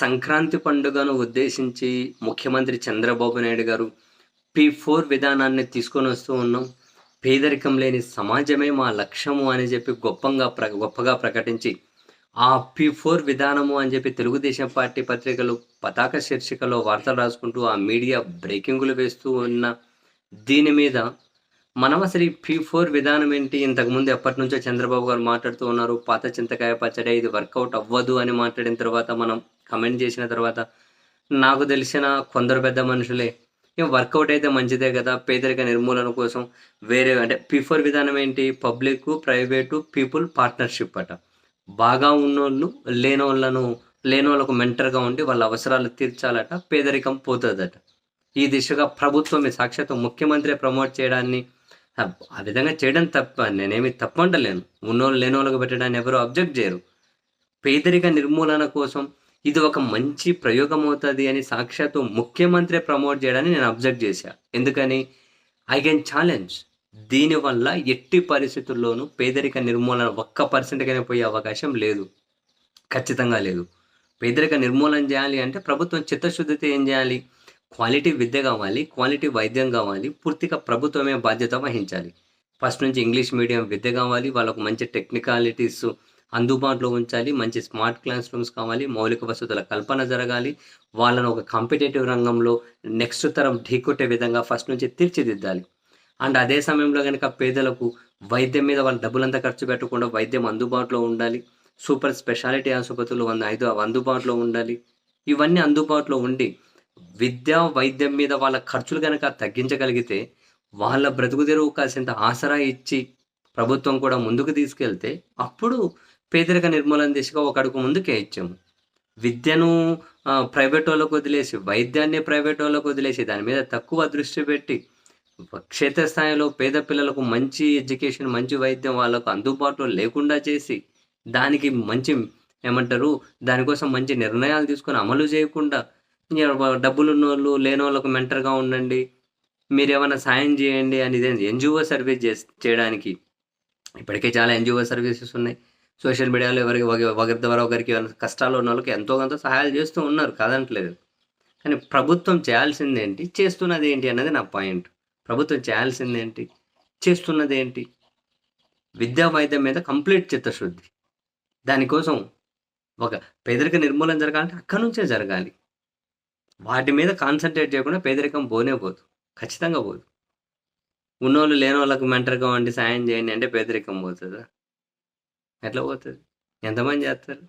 సంక్రాంతి పండుగను ఉద్దేశించి ముఖ్యమంత్రి చంద్రబాబు నాయుడు గారు పీ ఫోర్ విధానాన్ని తీసుకొని వస్తూ ఉన్నాం. పేదరికం లేని సమాజమే మా లక్ష్యము అని చెప్పి గొప్పంగా ప్ర గొప్పగా ప్రకటించి ఆ పీ ఫోర్ విధానము అని చెప్పి తెలుగుదేశం పార్టీ పత్రికలు పతాక శీర్షికలో వార్తలు రాసుకుంటూ ఆ మీడియా బ్రేకింగులు వేస్తూ ఉన్న దీని మీద మనం అసలు ఈ పీ ఫోర్ విధానం ఏంటి? ఇంతకుముందు ఎప్పటి నుంచో చంద్రబాబు గారు మాట్లాడుతూ ఉన్నారు. పాత చింతకాయ పచ్చడి ఇది వర్కౌట్ అవ్వదు అని మాట్లాడిన తర్వాత మనం కమెంట్ చేసిన తర్వాత నాకు తెలిసిన కొందరు పెద్ద మనుషులే ఏం వర్కౌట్ అయితే మంచిదే కదా పేదరిక నిర్మూలన కోసం వేరే అంటే పిఫర్ విధానం ఏంటి? పబ్లిక్ ప్రైవేటు పీపుల్ పార్ట్నర్షిప్ అట. బాగా ఉన్నోళ్ళు లేనోళ్ళను లేనోళ్ళకు మెంటర్గా ఉండి వాళ్ళ అవసరాలు తీర్చాలట పేదరికం పోతుందట. ఈ దిశగా ప్రభుత్వం సాక్షాత్ ముఖ్యమంత్రి ప్రమోట్ చేయడాన్ని ఆ ఆ విధంగా చేయడం తప్ప నేనేమి తప్పంటలేను ఉన్నోళ్ళు లేనోళ్ళకు పెట్టడాన్ని ఎవరు అబ్జెక్ట్ చేయరు. పేదరిక నిర్మూలన కోసం ఇది ఒక మంచి ప్రయోగం అవుతుంది అని సాక్షాత్తు ముఖ్యమంత్రి ప్రమోట్ చేయడాన్ని నేను అబ్జర్వ్ చేశా. ఎందుకని? I can challenge. దీనివల్ల ఎట్టి పరిస్థితుల్లోనూ పేదరిక నిర్మూలన ఒక్క పర్సెంట్గానే పోయే అవకాశం లేదు. ఖచ్చితంగా లేదు. పేదరిక నిర్మూలన చేయాలి అంటే ప్రభుత్వం చిత్తశుద్ధితో ఏం చేయాలి? క్వాలిటీ విద్య కావాలి క్వాలిటీ వైద్యం కావాలి పూర్తిగా ప్రభుత్వమే బాధ్యత వహించాలి. ఫస్ట్ నుంచి ఇంగ్లీష్ మీడియం విద్య కావాలి వాళ్ళకు మంచి టెక్నికాలిటీస్ అందుబాటులో ఉంచాలి మంచి స్మార్ట్ క్లాస్ రూమ్స్ కావాలి మౌలిక వసతుల కల్పన జరగాలి వాళ్ళను ఒక కాంపిటేటివ్ రంగంలో నెక్స్ట్ తరం ఢీకొట్టే విధంగా ఫస్ట్ నుంచి తీర్చిదిద్దాలి. అండ్ అదే సమయంలో కనుక పేదలకు వైద్యం మీద వాళ్ళు డబ్బులంతా ఖర్చు పెట్టకుండా వైద్యం అందుబాటులో ఉండాలి సూపర్ స్పెషాలిటీ ఆసుపత్రులు వంద ఐదు అందుబాటులో ఉండాలి. ఇవన్నీ అందుబాటులో ఉండి విద్య వైద్యం మీద వాళ్ళ ఖర్చులు కనుక తగ్గించగలిగితే వాళ్ళ బ్రతుకు తెరువు కాసింత ఆసరా ఇచ్చి ప్రభుత్వం కూడా ముందుకు తీసుకెళ్తే అప్పుడు పేదరిక నిర్మూలన దిశగా ఒక అడుగు ముందుకే ఇచ్చాము విద్యను ప్రైవేట్ వాళ్ళకు వదిలేసి వైద్యాన్ని ప్రైవేట్ వాళ్ళకు వదిలేసి దాని మీద తక్కువ దృష్టి పెట్టి క్షేత్రస్థాయిలో పేద పిల్లలకు మంచి ఎడ్యుకేషన్ మంచి వైద్యం వాళ్ళకు అందుబాటులో లేకుండా చేసి దానికి మంచి ఏమంటారు దానికోసం మంచి నిర్ణయాలు తీసుకొని అమలు చేయకుండా డబ్బులున్న డబ్బులు వాళ్ళు లేని వాళ్ళకు మెంటర్గా ఉండండి మీరు ఏమైనా సాయం చేయండి అని ఎన్జిఓ సర్వీస్ చే చేయడానికి ఇప్పటికే చాలా ఎన్జిఓ సర్వీసెస్ ఉన్నాయి. సోషల్ మీడియాలో ఎవరికి ఒకరి ద్వారా ఒకరికి కష్టాలు ఉన్న వాళ్ళకి ఎంతో కొంత సహాయాలు చేస్తూ ఉన్నారు కాదంటలేదు. కానీ ప్రభుత్వం చేయాల్సింది ఏంటి? చేస్తున్నది ఏంటి అన్నది నా పాయింట్. ప్రభుత్వం చేయాల్సింది ఏంటి? చేస్తున్నది ఏంటి? విద్యా వైద్యం మీద కంప్లీట్ చిత్తశుద్ధి. దానికోసం ఒక పేదరిక నిర్మూలన జరగాలంటే అక్కడి నుంచే జరగాలి. వాటి మీద కాన్సన్ట్రేట్ చేయకుండా పేదరికం పోనే పోదు. ఖచ్చితంగా పోదు. ఉన్నోళ్ళు లేని వాళ్ళకి మెంటర్గా ఉండి సాయం చేయండి అంటే పేదరికం పోతుందా? ఎట్లా పోతుంది ఎంతమంది చేస్తారు?